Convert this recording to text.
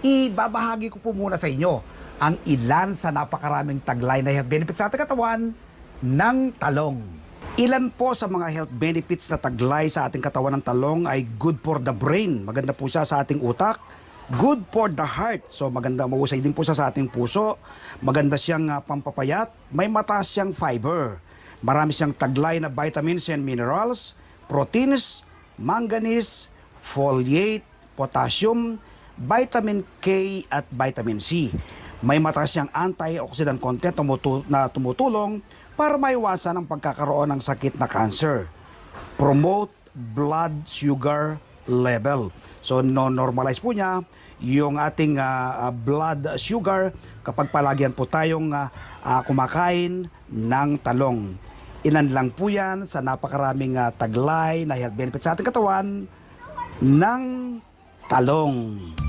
ibabahagi ko po muna sa inyo ang ilan sa napakaraming taglay na health benefits sa ating katawan ng talong. Ilan po sa mga health benefits na taglay sa ating katawan ng talong ay good for the brain. Maganda po siya sa ating utak. Good for the heart. So maganda, mahusay din po siya sa ating puso. Maganda siyang ah, pampapayat. May mataas siyang fiber. Marami siyang taglay na vitamins and minerals, proteins, manganese, foliate, potassium, vitamin K at vitamin C. May mataas siyang antioxidant content na tumutulong para maiwasan ang pagkakaroon ng sakit na cancer. Promote blood sugar level. So no-normalize po niya yung ating ah, blood sugar kapag palagyan po tayong ah, ah, kumakain ng talong. Ilan lang po yan sa napakaraming ah, taglay na health benefits sa ating katawan ng talong.